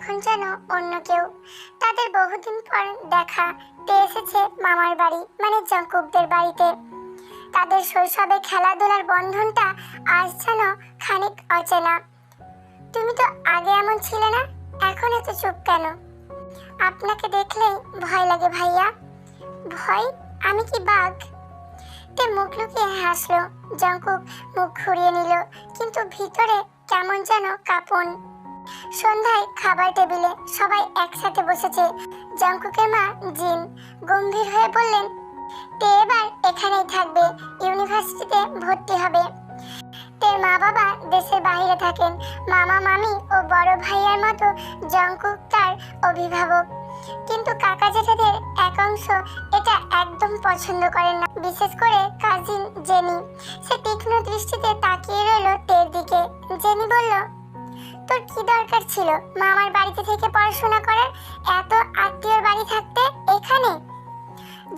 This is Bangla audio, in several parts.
এখন যেন অন্য কেউ। তাদের বহুদিন পর দেখা, তে এসেছে মামার বাড়ি মানে জঙ্কুকদের বাড়িতে। তাদের শৈশবে খেলাধুলার বন্ধনটা আজ যেন খানিক অচেনা। তুমি তো আগে এমন ছিলে না, এখন এত চুপ কেন? আপনাকে দেখলেই ভয় লাগে ভাইয়া। ভয়? আমি কি বাঘ? তে মুখ লুকিয়ে হাসলো, জঙ্কুক মুখ ঘুরিয়ে নিল, কিন্তু ভিতরে কেমন যেন কাঁপন। সন্ধ্যায় খাবার টেবিলে সবাই একসাথে বসেছে। জঙ্কুকের মা জিন গম্ভীর হয়ে বললেন, তে এবার এখানেই থাকবে, ইউনিভার্সিটিতে ভর্তি হবে। তের মা বাবা দেশের বাইরে থাকেন। মামা, মামি ও বড় ভাইয়ার মতো জঙ্কুক তার অভিভাবক। কিন্তু কাকা জেঠাদের এক অংশ এটা একদম পছন্দ করেন না। বিশেষ করে কাজিন জেনি। সে তীক্ষ্ণ দৃষ্টিতে তাকিয়ে রইল তের দিকে। জেনি বলল তোর কি দরকার ছিল? মামার বাড়িতে থেকে পড়াশোনা করার এত আত্মীয়র বাড়ি থাকতে এখানে?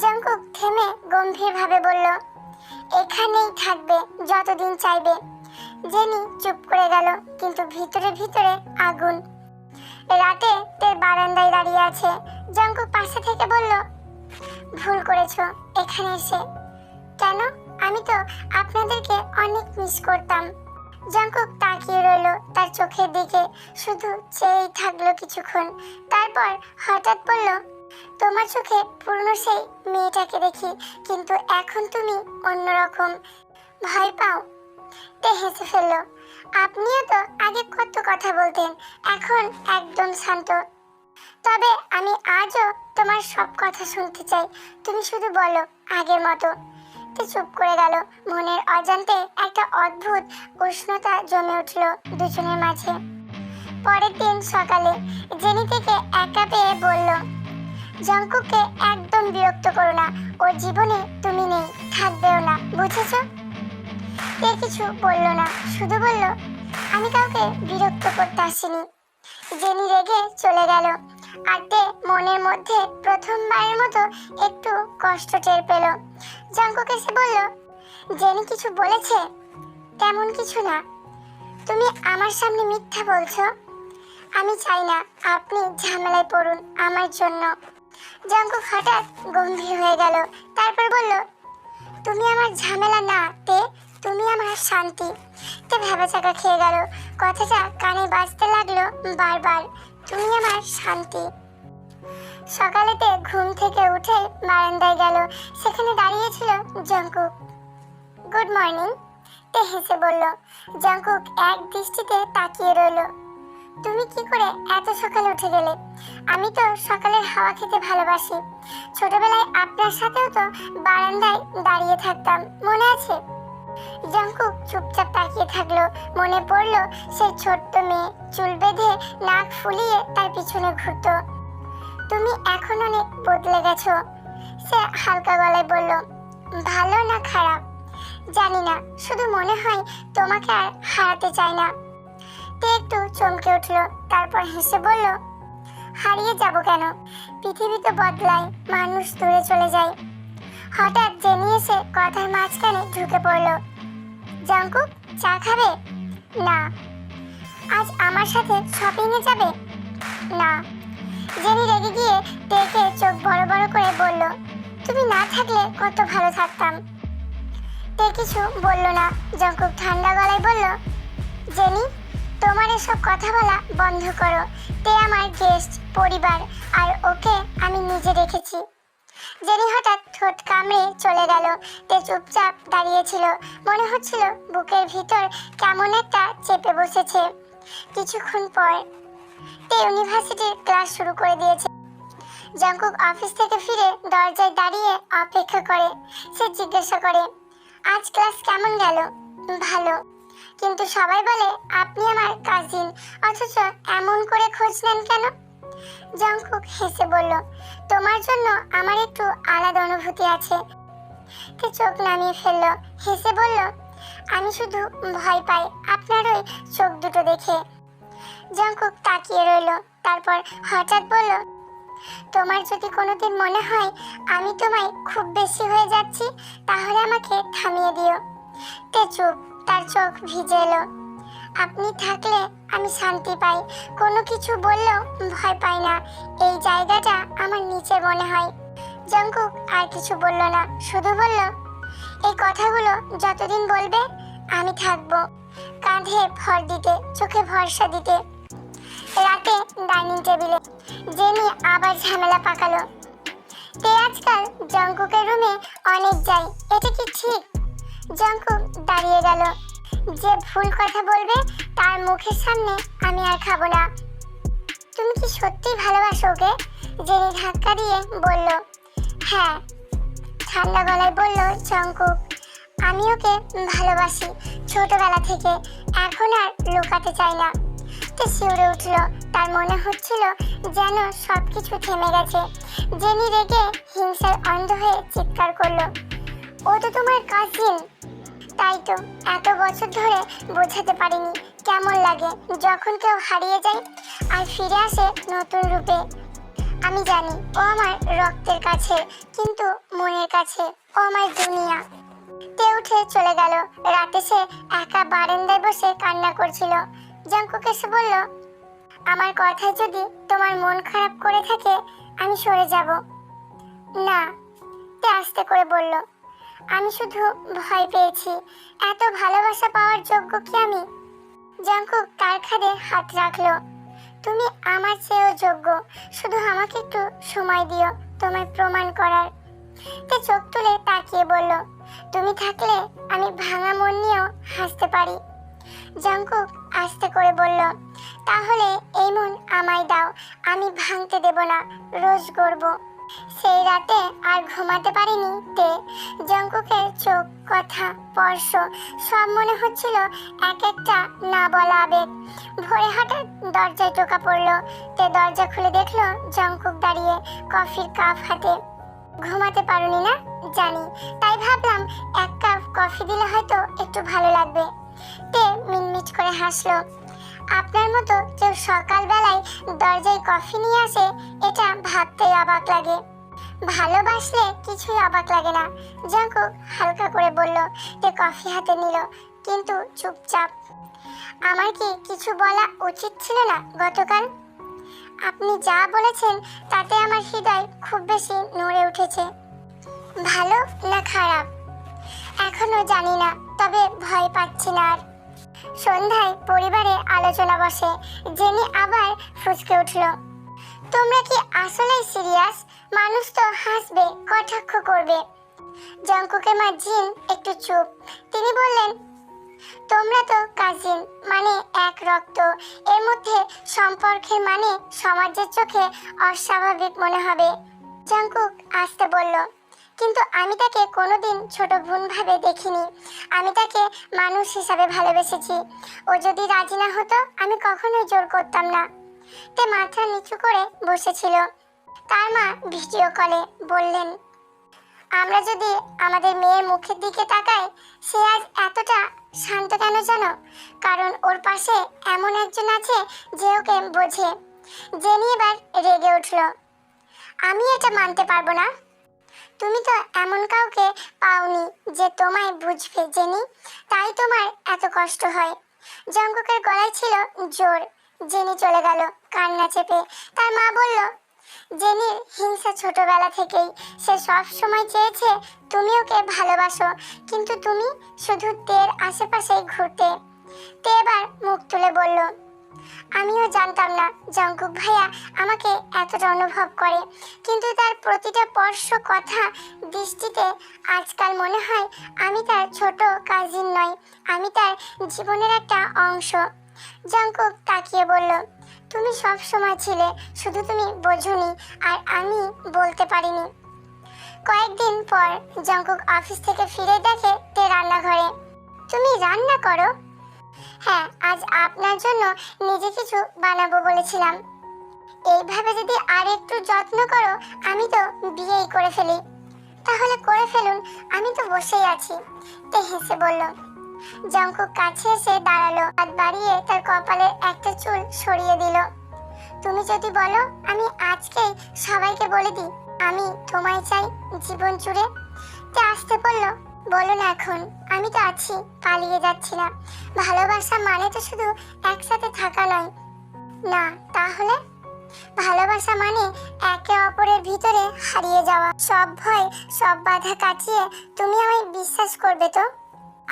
জঙ্কুক থেমে গম্ভীরভাবে বলল, এখানেই থাকবে, যতদিন চাইবে। জেনি চুপ করে গেল, কিন্তু ভিতরে ভিতরে আগুন। রাতে তের বারান্দায় দাঁড়িয়ে আছে। জঙ্কুক পাশে থেকে বলল, ভুল করেছ, এখানে এসে। কেন? আমি তো আপনাদেরকে অনেক মিস করতাম। জঙ্কুক তাকিয়ে রইল তার চোখের দিকে। শুধু চেয়েই থাকল কিছুক্ষণ। তারপর হঠাৎ বলল, তোমার চোখে পুরনো সেই মেয়েটাকে দেখি, কিন্তু এখন তুমি অন্যরকম। ভয় পাও। তে হেসে ফেলল, আপনিও তো আগে কত কথা বলতেন, এখন একদম শান্ত। তবে আমি আজও তোমার সব কথা শুনতে চাই। তুমি শুধু বলো আগের মতো। তে চুপ করে গেল। মনের অজান্তে একটা অদ্ভুত উষ্ণতা জমে উঠল দুজনের মাঝে। পরের দিন সকালে জেনি থেকে একা পেয়ে বলল জঙ্কুকে একদম বিরক্ত করো না ওর জীবনে তুমি নেই, থাকবেও না, বুঝেছ? কে কিছু বলল না, শুধু বলল, আমি কাউকে বিরক্ত করতে আসিনি। জেনি রেগে চলে গেল। তে মনের মধ্যে প্রথমবারের মতো একটু কষ্ট টের পেল। জঙ্কুক এসে বলল, জেনি কিছু বলেছে? তেমন কিছু না। তুমি আমার সামনে মিথ্যা বলছো। আমি চাই না আপনি ঝামেলায় পড়ুন আমার জন্য। জঙ্কুক হঠাৎ গম্ভীর হয়ে গেল। তারপর বলল, তুমি আমার ঝামেলা না তে, তুমি আমার শান্তি। তে ভেবা চাকা খেয়ে গেল। কথাটা কানে বাজতে লাগল বারবার। তুমি আমার শান্তি। সকালেতে ঘুম থেকে উঠে বারান্দায় গেল। সেখানে দাঁড়িয়েছিল জঙ্কুক গুড মর্নিং তে হেসে বলল। জঙ্কুক এক দৃষ্টিতে তাকিয়ে রইল। তুমি কি করে এত সকালে উঠে গেলে? আমি তো সকালের হাওয়া খেতে ভালোবাসি। ছোটবেলায় আপনার সাথেও তো বারান্দায় দাঁড়িয়ে থাকতাম, মনে আছে? জঙ্কুক চুপচাপ তাকিয়ে থাকল, মনে পড়ল সেই ছোট্ট মেয়ে, চুল বেঁধে নাক ফুলিয়ে তার পিছনে ঘুরতো। তুমি এখন অনেক বদলে গেছো, সে হালকা গলায় বলল। ভালো না খারাপ? জানি না, শুধু মনে হয় তোমাকে আর হারাতে চাই না। তে একটু চমকে উঠল, তারপর হেসে বলল, হারিয়ে যাব কেন? পৃথিবী তো বদলায়, মানুষ দূরে চলে যায়। হঠাৎ জেনি এসে কথার মাঝখানে ঢুকে পড়ল। জাঙ্কুক, চা খাবে? না। আজ আমার সাথে শপিংয়ে যাবে? না। জেনি রেগে গিয়ে দেখে চোখ বড় বড় করে বলল, তুমি না থাকলে কত ভালো থাকতাম। তে কিছু বলল না। জঙ্কুক ঠান্ডা গলায় বলল, জেনি, তোমার এসব কথা বলা বন্ধ করো। তে আমার গেস্ট পরিবার, আর ওকে আমি নিজে রেখেছি। জেনি হঠাৎ ঠোঁট কামড়ে চলে গেল। তে চুপচাপ দাঁড়িয়েছিল। মনে হচ্ছিল বুকের ভিতর কেমন একটা চেপে বসেছে। কিছুক্ষণ পর তে ইউনিভার্সিটির ক্লাস শুরু করে দিয়েছে। জঙ্কুক অফিস থেকে ফিরে দরজায় দাঁড়িয়ে অপেক্ষা করে। সে জিজ্ঞাসা করে, আজ ক্লাস কেমন গেল? ভালো। কিন্তু সবাই বলে, আপনি আমার কাজিন অথচ এমন করে খোঁজ নেন কেন? জঙ্কুক হেসে বলল তোমার জন্য আমার একটু আলাদা অনুভূতি আছে। তে চোখ নামিয়ে ফেলল, হেসে বলল, আমি শুধু ভয় পাই আপনার ওই চোখ দুটো দেখে। জঙ্কুক তাকিয়ে রইল, তারপর হঠাৎ বলল, তোমার যদি কোনোদিন মনে হয় আমি তোমায় খুব বেশি হয়ে যাচ্ছি, তাহলে আমাকে থামিয়ে দিও। তে চুপ, তার চোখ ভিজে এলো। আপনি থাকলে আমি শান্তি পাই। কোনো কিছু বললেও ভয় পাই না। এই জায়গাটা আমার নিচে মনে হয়। জঙ্কুক আর কিছু বলল না, শুধু বলল, এই কথাগুলো যতদিন বলবে, আমি থাকব। কাঁধে ভর দিতে, চোখে ভরসা দিতে। রাতে ডাইনিং টেবিলে জেনি আবার ঝামেলা পাকালো। তে আজকাল জঙ্কুকের রুমে অনেক যাই, এটা কি ঠিক? জঙ্কুক দাঁড়িয়ে গেল। যে ভুল কথা বলবে, তার মুখের সামনে আমি আর খাব না। তুমি কি সত্যিই ভালোবাসো ওকে? জেনি ধাক্কা দিয়ে বলল হ্যাঁ। ঠান্ডা গলায় বলল জঙ্কুক আমি ওকে ভালোবাসি ছোটবেলা থেকে। এখন আর লুকাতে চাই না। তো শিউরে উঠল। তার মনে হচ্ছিল যেন সব কিছু থেমে গেছে। জেনি রেগে হিংসার অন্ধ হয়ে চিৎকার করল, ও তো তোমার কাজিন তাই তো, এত বছর ধরে বোঝাতে পারিনি কেমন লাগে যখন কেউ হারিয়ে যায় আর ফিরে আসে নতুন রূপে। আমি জানি ও আমার রক্তের কাছে, কিন্তু মনের কাছে ও আমার দুনিয়া। তে উঠে চলে গেল, রাতে সে একা বারান্দায় বসে কান্না করছিল। জাঙ্কুক এসে বলল, আমার কথায় যদি তোমার মন খারাপ করে থাকে, আমি সরে যাব। না, তে আস্তে করে বলল আমি শুধু ভয় পেয়েছি। এত ভালোবাসা পাওয়ার যোগ্য কি আমি? জাঙ্কুক তার খাদে হাত রাখল। তুমি আমার চেয়েও যোগ্য। শুধু আমাকে একটু সময় দিও তোমায় প্রমাণ করার। তে চোখ তুলে তাকিয়ে বলল, তুমি থাকলে আমি ভাঙা মন নিয়েও হাসতে পারি। জাঙ্কুক আস্তে করে বলল, তাহলে এই মন আমায় দাও। আমি ভাঙতে দেব না। রোজ গড়ব। সেই রাতে আর ঘুমাতে পারিনি তে। জঙ্কুকের চোখ, কথা, স্পর্শ, সব মনে হচ্ছিল এক একটা না বলা আবেগ। ভোরে হঠাৎ দরজায় টোকা পড়ল। তে দরজা খুলে দেখল জঙ্কুক দাঁড়িয়ে কফির কাপ হাতে। ঘুমাতে পারোনি না? জানি। তাই ভাবলাম এক কাপ কফি দিলে হয়তো একটু ভালো লাগবে। তে মিনমিচ করে হাসলো। আপনার মতো কেউ সকালবেলায় দরজায় কফি নিয়ে আসে, এটা ভাবতেই অবাক লাগে। ভালোবাসলে কিছুই অবাক লাগে না। জাঙ্কুক হালকা করে বলল যে কফি হাতে নিল, কিন্তু চুপচাপ। আমার কি কিছু বলা উচিত ছিল না গতকাল? আপনি যা বলেছেন, তাতে আমার হৃদয় খুব বেশি নড়ে উঠেছে। ভালো না খারাপ? এখনও জানি না, তবে ভয় পাচ্ছি না আর। সন্ধ্যায় পরিবারে আলোচনা বসে। জেনি আবার ফুসকে উঠল। তোমরা কি আসলেই সিরিয়াস? মানুষ তো হাসবে, কটাক্ষ করবে। জঙ্কুকে মা জিন একটু চুপ। তিনি বললেন, তোমরা তো কাজিন মানে এক রক্ত। এর মধ্যে সম্পর্কের মানে সমাজের চোখে অস্বাভাবিক মনে হবে। জাঙ্কুক আসতে বলল কিন্তু আমি তাকে কোনোদিন ছোট বোন দেখিনি। আমি তাকে মানুষ হিসাবে ভালোবেসেছি। ও যদি রাজি না হতো, আমি কখনোই জোর করতাম না। তে মাথা নিচু করে বসেছিল। তার মা ভিডিও কলে বললেন, আমরা যদি আমাদের মেয়ের মুখের দিকে তাকাই, সে আজ এতটা শান্ত কেন জানো? কারণ ওর পাশে এমন একজন আছে যে ওকে বোঝে। জেনি এবার রেগে উঠল। আমি এটা মানতে পারব না। তুমি তো এমন কাউকে পাওনি যে তোমায় বুঝবে, জেনি। তাই তোমার এত কষ্ট হয়। জঙ্কুকের গলায় ছিল জোর। জেনি চলে গেল কান্না চেপে। তার মা বলল, জেনির হিংসা ছোটবেলা থেকেই। সে সব সময় চেয়েছে তুমি ওকে ভালোবাসো, কিন্তু তুমি শুধু তের আশেপাশেই ঘুরতে। তে এবার মুখ তুলে বলল আমিও জানতাম না জঙ্কুক ভাইয়া আমাকে এতটা অনুভব করে। কিন্তু তার প্রতিটা স্পর্শ কথা দৃষ্টিতে আজকাল মনে হয় আমি তার ছোট কাজিন নয় আমি তার জীবনের একটা অংশ। জঙ্কুক তাকিয়ে বলল, তুমি সব সময় ছিলে, শুধু তুমি বোঝনি আর আমি বলতে পারিনি। কয়েকদিন পর জঙ্কুক অফিস থেকে ফিরে দেখে তে রান্নাঘরে, তুমি রান্না করো? হ্যাঁ আজ আপনার জন্য নিজে কিছু বানাবো বলেছিলাম। এইভাবে যদি আর একটু যত্ন করো, আমি তো বিয়েই করে ফেলি। তাহলে করে ফেলুন, আমি তো বসেই আছি। তে হেসে বলল, জঙ্কুক কাছে এসে দাঁড়াল, হাত বাড়িয়ে তার কপালের একটা চুল সরিয়ে দিল। তুমি যদি বলো, আমি আজকেই সবাইকে বলে দিই, আমি তোমায় চাই জীবন জুড়ে। তে আসতে বলল বলো না এখন, আমি তো আছি, পালিয়ে যাচ্ছি না ভালোবাসা মানে তো শুধু একসাথে থাকা নয়। না, তাহলে? ভালোবাসা মানে একে অপরের ভিতরে হারিয়ে যাওয়া। সব ভয়, সব বাধা কাটিয়ে তুমি আমায় বিশ্বাস করবে তো?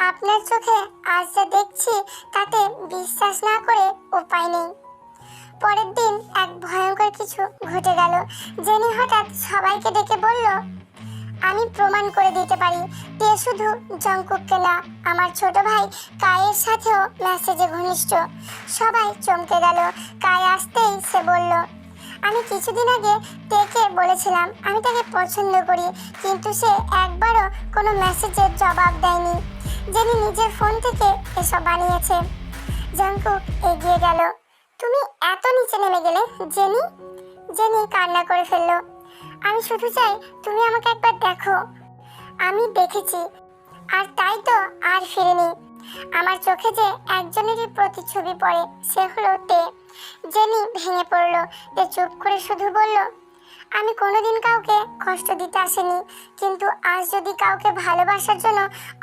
আপনার চোখে আজ যা দেখছি, তাতে বিশ্বাস না করে উপায় নেই। পরের দিন এক ভয়ঙ্কর কিছু ঘটে গেল। জেনি হঠাৎ সবাইকে ডেকে বলল আমি প্রমাণ করে দিতে পারি তে শুধু জঙ্কুককে না, আমার ছোট ভাই কায়ের সাথেও মেসেজে ঘনিষ্ঠ। সবাই চমকে গেল। কায় আসতেই সে বলল, আমি কিছুদিন আগে তেকে বলেছিলাম আমি তাকে পছন্দ করি, কিন্তু সে একবারও কোনো মেসেজের জবাব দেয়নি। যিনি নিজের ফোন থেকে এসব বানিয়েছে। জঙ্কুক এগিয়ে গেল। তুমি এত নিচে নেমে গেলে, জেনি? জেনি কান্না করে ফেলল। আমি শুধু চাই তুমি আমাকে একবার দেখো। আমি দেখেছি। আর তাই তো আর ফিরিনি। আমার চোখে যে একজনেরই প্রতিচ্ছবি পড়ে, সে হলো তে। জেনি ভেঙে পড়ল। তে চুপ করে শুধু বলল, আমি কোনোদিন কাউকে কষ্ট দিতে আসিনি। কিন্তু আজ যদি কাউকে ভালোবাসার জন্য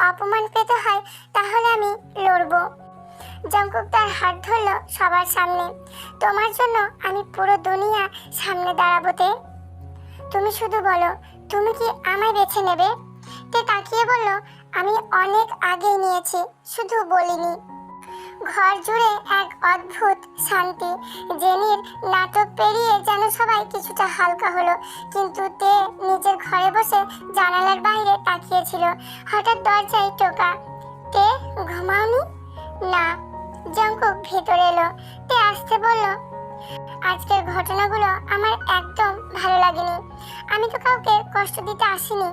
অপমান পেতে হয়, তাহলে আমি লড়বো। জঙ্কুক তার হাত ধরলো সবার সামনে। তোমার জন্য আমি পুরো দুনিয়া সামনে দাঁড়াবো তে। তুমি শুধু বলো, তুমি কি আমায় বেছে নেবে? তে তাকিয়ে বলল, আমি অনেক আগেই নিয়েছি, শুধু বলিনি। ঘর জুড়ে এক অদ্ভুত শান্তি। জেনির নাটক পেরিয়ে যেন সবাই কিছুটা হালকা হলো, কিন্তু তে নিজের ঘরে বসে জানালার বাইরে তাকিয়েছিল। হঠাৎ দরজায় টোকা। তে, ঘুমাওনি? না। জঙ্কুক ভেতরে এলো। তে, আসতে বলল আজকের ঘটনাগুলো আমার একদম ভালো লাগেনি। আমি তো কাউকে কষ্ট দিতে আসিনি।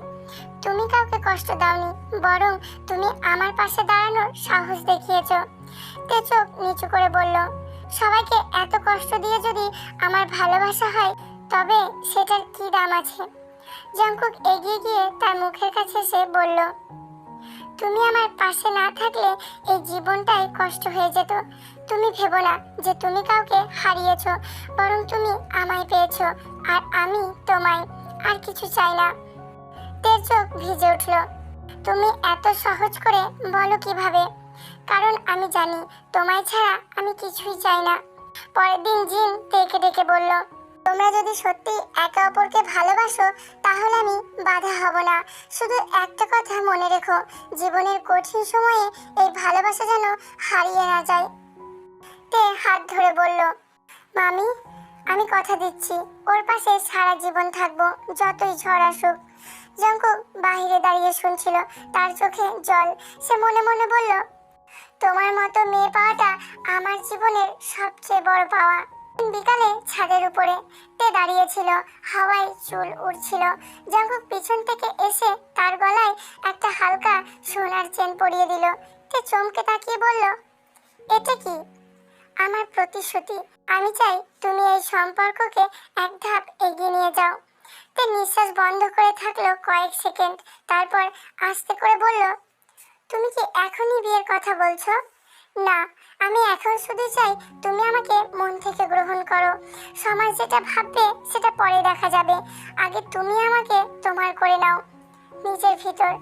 তুমি কাউকে কষ্ট দাওনি, বরং তুমি আমার পাশে দাঁড়ানোর সাহস দেখিয়েছো। তে চোখ নিচু করে বলল, সবাইকে এত কষ্ট দিয়ে যদি আমার ভালোবাসা হয়, তবে সেটার কি দাম আছে? জঙ্কুক এগিয়ে গিয়ে তার মুখের কাছে এসে বলল, তুমি আমার পাশে না থাকলে এই জীবনটাই কষ্ট হয়ে যেত। তুমি ভেবো না যে তুমি কাউকে হারিয়েছো, বরং তুমি আমায় পেয়েছ, আর আমি তোমায় আর কিছু চাই না। তের চোখ ভিজে উঠল। তুমি এত সহজ করে বলো কীভাবে? কারণ আমি জানি, তোমায় ছাড়া আমি কিছুই চাই না। পরের দিন জিন ডেকে ডেকে বলল, তোমরা যদি সত্যি একে অপরকে ভালোবাসো, তাহলে আমি বাধা হব না। শুধু একটা কথা মনে রেখো, জীবনের কঠিন সময়ে এই ভালোবাসা যেন হারিয়ে না যায়। তে হাত ধরে বলল, মামি, আমি কথা দিচ্ছি। ওর পাশে সারা জীবন থাকব, যতই ঝড় আসুক। জঙ্কু বাহিরে দাঁড়িয়ে শুনছিল, তার চোখে জল। সে মনে মনে বলল, তোমার মতো মেয়ে পাওয়াটা আমার জীবনের সবচেয়ে বড় পাওয়া। বিকালে ছাদের উপরে তে দাঁড়িয়েছিল, হাওয়ায় চুল উড়ছিল। জঙ্কুক পিছন থেকে এসে তার গলায় একটা হালকা সোনার চেন পরিয়ে দিল। তে চমকে তাকিয়ে বলল, এটা কি? আমার প্রতিশ্রুতি। আমি চাই তুমি এই সম্পর্ককে এক ধাপ এগিয়ে নিয়ে যাও। তে নিঃশ্বাস বন্ধ করে থাকল কয়েক সেকেন্ড, তারপর আস্তে করে বলল, তুমি কি এখনই বিয়ের কথা বলছো? না, আমি এখন শুধু চাই তুমি আমাকে মন থেকে গ্রহণ করো। সমাজ যেটা ভাববে সেটা পরে দেখা যাবে। আগে তুমি আমাকে তোমার করে নাও। নিজের ভিতর?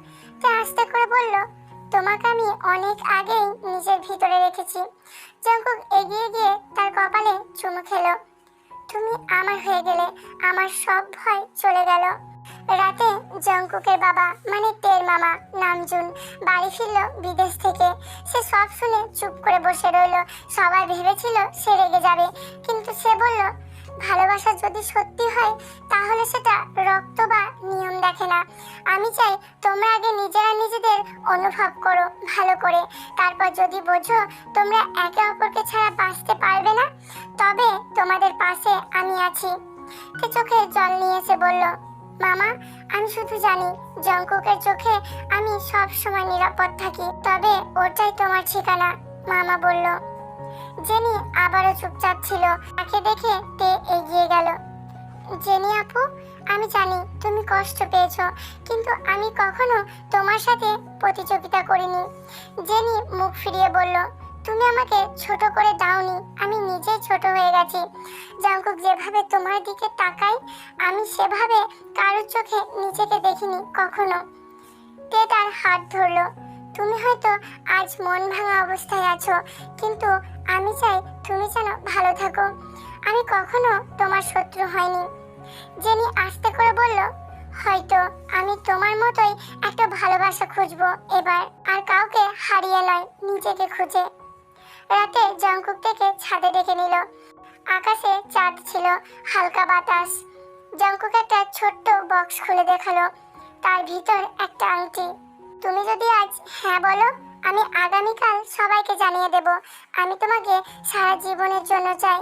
তে আস্তে করে বলল, তোমাকে আমি অনেক আগেই নিজের ভিতরে রেখেছি। জঙ্কুক এগিয়ে গিয়ে তার কপালে চুমু খেলো। তুমি আমার হয়ে গেলে আমার সব ভয় চলে গেল। রাতে জঙ্কুকের বাবা মানে তের মামা নামজুন, বাড়ি ফিরল বিদেশ থেকে। সে সব শুনে চুপ করে বসে রইল। সবাই ভেবেছিল সে রেগে যাবে, কিন্তু সে বলল ভালোবাসা যদি সত্যি হয়, তাহলে সেটা রক্ত বা নিয়ম দেখে না। আমি চাই তোমরা আগে নিজেরা নিজেদের অনুভব করো ভালো করে। তারপর যদি বোঝো তোমরা একে অপরকে ছাড়া বাঁচতে পারবে না, তবে তোমাদের পাশে আমি আছি। চোখে জল নিয়ে এসে বলল, মামা, আমি শুধু জানি জঙ্কুকের চোখে আমি সব সময় নিরাপদ থাকি, তবে ওটাই তোমার ঠিকানা। মামা বলল জেনি আবারও চুপচাপ ছিল। তাকে দেখে তে এগিয়ে গেল। জেনি আপু, আমি জানি তুমি কষ্ট পেয়েছ, কিন্তু আমি কখনো তোমার সাথে প্রতিযোগিতা করিনি। জেনি মুখ ফিরিয়ে বলল, তুমি আমাকে ছোট করে দাওনি, আমি নিজেই ছোট হয়ে গেছি। জাঙ্কুক যেভাবে তোমার দিকে তাকাই আমি সেভাবে কারোর চোখে নিজেকে দেখিনি কখনো। তে তার হাত ধরলো। তুমি হয়তো আজ মন ভাঙা অবস্থায় আছো, কিন্তু আমি চাই তুমি যেন ভালো থাকো। আমি কখনো তোমার শত্রু হয়নি জেনি আস্তে করে বলল, হয়তো আমি তোমার মতোই একটা ভালোবাসা খুঁজবো এবার, আর কাউকে হারিয়ে নয় নিজেকে খুঁজে। রাতে জঙ্কুক থেকে ছাদে ডেকে নিল। আকাশে চাঁদ ছিল, হালকা বাতাস। জঙ্কুক একটা ছোট্ট বক্স খুলে দেখাল। তার ভিতর একটা আংটি। তুমি যদি আজ হ্যাঁ বলো, আমি আগামীকাল সবাইকে জানিয়ে দেব, আমি তোমাকে সারা জীবনের জন্য চাই।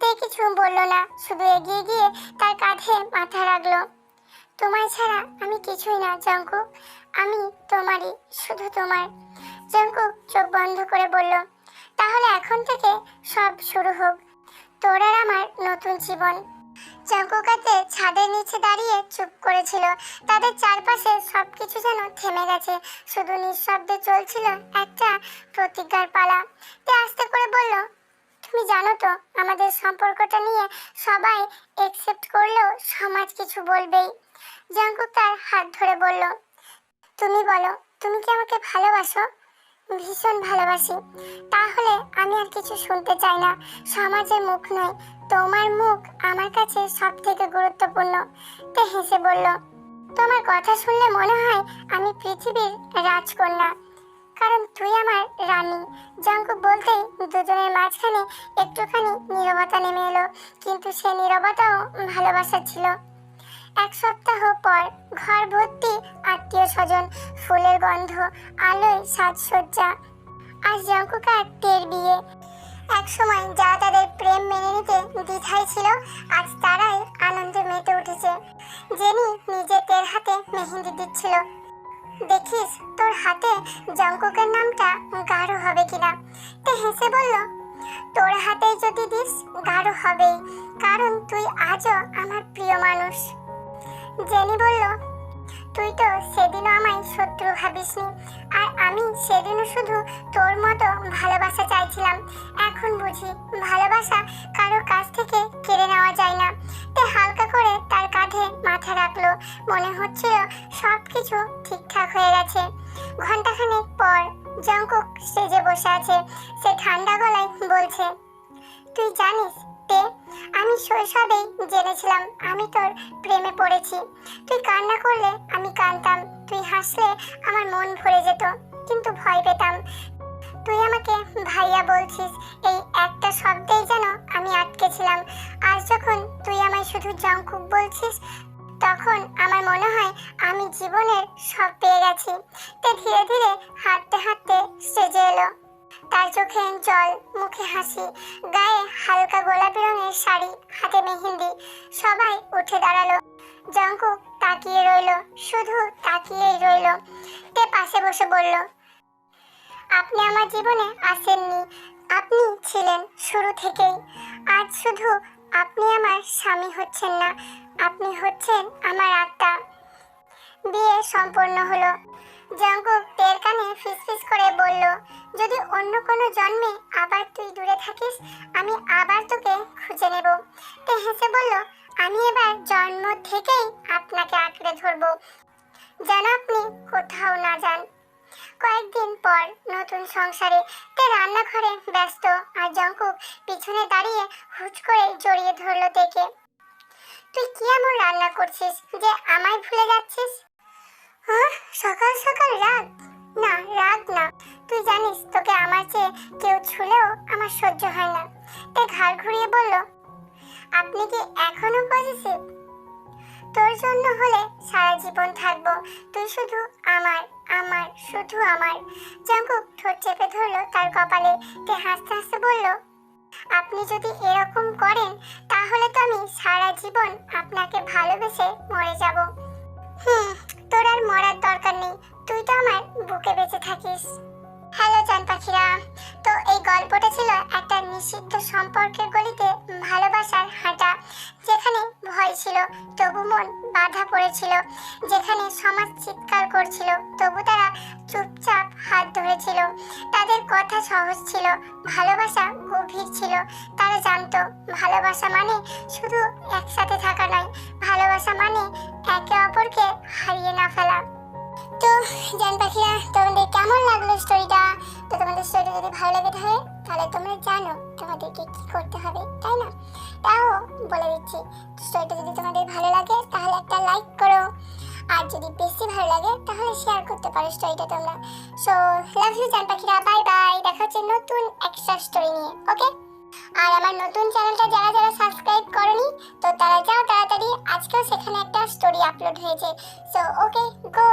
তে কিছু বলল না, শুধু এগিয়ে গিয়ে তার কাঁধে মাথা রাখল। তোমায় ছাড়া আমি কিছুই না জঙ্কুক আমি তোমারই, শুধু তোমার। জঙ্কুক চোখ বন্ধ করে বলল, তাহলে এখন থেকে সব শুরু হোক। তোর আর আমার নতুন জীবন। জঙ্কুকাতে ছাদের নিচে দাঁড়িয়ে চুপ করেছিল। তাদের চারপাশে সবকিছু যেন থেমে গেছে। শুধু নিঃশব্দে চলছিল একটা প্রতিজ্ঞার পালা। তে আস্তে করে বলল, তুমি জানো তো, আমাদের সম্পর্কটা নিয়ে সবাই একসেপ্ট করলেও সমাজ কিছু বলবেই। জাঙ্কুক তার হাত ধরে বলল, তুমি বলো, তুমি কি আমাকে ভালোবাসো? ভীষণ ভালোবাসি। তাহলে আমি আর কিছু শুনতে চাই না। সমাজের মুখ নয় তোমার মুখ আমার কাছে সব থেকে গুরুত্বপূর্ণ। তে হেসে বলল, তোমার কথা শুনলে মনে হয় আমি পৃথিবীর রাজকন্যা। কারণ তুই আমার রানী। জাঙ্কুক বলতেই দুজনের মাঝখানে একটুখানি নীরবতা নেমে এলো। কিন্তু সে নীরবতাও ভালোবাসা ছিল। এক সপ্তাহ পর ঘর ভর্তি আত্মীয় স্বজন ফুলের গন্ধ, আলোয় সাজসজ্জা। আজ জঙ্কুকার টের বিয়ে। এক সময় যা তাদের প্রেম মেনে নিতে দ্বিধায় ছিল, আজ তারাই আনন্দে মেতে উঠেছে। জেনি নিজের তের হাতে মেহেন্দি দিচ্ছিল। দেখিস, তোর হাতে জঙ্কুকের নামটা গাঢ় হবে কিনা? তে হেসে বলল, তোর হাতেই যদি দিস, গাঢ় হবেই। কারণ তুই আজও আমার প্রিয় মানুষ। জেনি বলল, তুই তো সেদিনও আমায় শত্রু ভাবিসনি। আর আমি সেদিনও শুধু তোর মতো ভালোবাসা চাইছিলাম। এখন বুঝি ভালোবাসা কারও কাছ থেকে কেড়ে নেওয়া যায় না। তে হালকা করে তার কাঁধে মাথা রাখল। মনে হচ্ছিল সব কিছু ঠিকঠাক হয়ে গেছে। ঘন্টাখানেক পর জঙ্কুক স্টেজে বসে আছে। সে ঠান্ডা গলায় বলছে, তুই জানিস তে আমি শৈশবেই জেনেছিলাম আমি তোর প্রেমে পড়েছি। তুই কান্না করলে আমি কাঁদতাম, তুই হাসলে আমার মন ভরে যেত, কিন্তু ভয় পেতাম। তুই আমাকে ভাইয়া বলছিস, এই একটা শব্দেই যেন আমি আটকে ছিলাম। আজ যখন তুই আমায় শুধু জঙ্কুক বলছিস, তখন আমার মনে হয় আমি জীবনের সব পেয়ে গেছি। তে ধীরে ধীরে হাঁটতে হাঁটতে স্টেজে এলো। তার চোখে জল, মুখে হাসি, গায়ে হালকা গোলাপি রঙের শাড়ি, হাতে মেহেন্দি, সবাই উঠে দাঁড়াল। জঙ্কুক তাকিয়ে রইল, শুধু তাকিয়েই রইল। তে পাশে বসে বলল, আপনি আমার জীবনে আসেননি, আপনি ছিলেন শুরু থেকেই। আজ শুধু আপনি আমার স্বামী হচ্ছেন না, আপনি হচ্ছেন আমার আত্মা। বিয়ে সম্পন্ন হলো। জঙ্কুক টের কানে ফিসফিস করে বলল, যদি অন্য কোনো জন্মে আবার তুই দূরে থাকিস, আমি আবার তোকে খুঁজে নেব। তে হেসে বলল, আমি এবার জন্ম থেকেই আপনাকে আঁকড়ে ধরবো। যেন আপনি কোথাও না যান। কয়েকদিন পর নতুন সংসারে তে রান্নাঘরে ব্যস্ত আর জঙ্কুক পিছনে দাঁড়িয়ে হুচ করে জড়িয়ে ধরলো তেকে। তুই কি এমন রান্না করছিস যে আমায় ভুলে যাচ্ছিস? হ্যাঁ সকাল সকাল রাগ। না রাগ না। তুই জানিস, তোকে আমার চেয়ে কেউ ছুলেও আমার সহ্য হয় না। তে ঘাড় ঘুরিয়ে বলল, আপনি কি এখনও পজিটিভ? তোর জন্য হলে সারা জীবন থাকব। তুই শুধু আমার আমার, শুধু আমার। জাঙ্কুক ঠোঁট চেপে ধরলো তার কপালে। তে হাসতে হাসতে বলল, আপনি যদি এরকম করেন, তাহলে তো আমি সারা জীবন আপনাকে ভালোবেসে মরে যাব। হুম তোর আর মরার দরকার নেই। তুই তো আমার বুকে বেঁচে থাকিস। হ্যালো চান পাখিরা। তো এই গল্পটা ছিল একটা নিষিদ্ধ সম্পর্কের গলিতে ভালোবাসার হাঁটা, যেখানে ভয় ছিল, তবু মন বাধা পড়েছিল, যেখানে সমাজ চিৎকার করে করছিল, তবু তারা চুপচাপ হাত ধরেছিল। তাদের কথা সহজ ছিল, ভালোবাসা গভীর ছিল। তারা জানতো, ভালোবাসা মানে শুধু একসাথে থাকা নয়, ভালোবাসা মানে একে অপরকে হারিয়ে না ফেলা। তো, জান পাখিরা, তোমাদের কেমন লাগল স্টোরিটা তো তোমাদের স্টোরিটা যদি ভালো লেগে থাকে, তাহলে তোমরা জানো তোমাদেরকে কি করতে হবে, তাই না? তাও বলে দিচ্ছি স্টোরিটা যদি তোমাদের ভালো লাগে, তাহলে একটা লাইক করো। আর যদি বেশি ভালো লাগে, তাহলে শেয়ার করতে পারো স্টোরিটা তোমরা। সো লাভ ইউ জান পাখিরা বাই বাই দেখা হচ্ছে নতুন এক্সট্রা স্টোরি নিয়ে ওকে আর আমার নতুন চ্যানেলটা যারা যারা সাবস্ক্রাইব করনি, তো তারা যাও তাড়াতাড়ি। আজকেও সেখানে একটা স্টোরি আপলোড হয়েছে। So okay go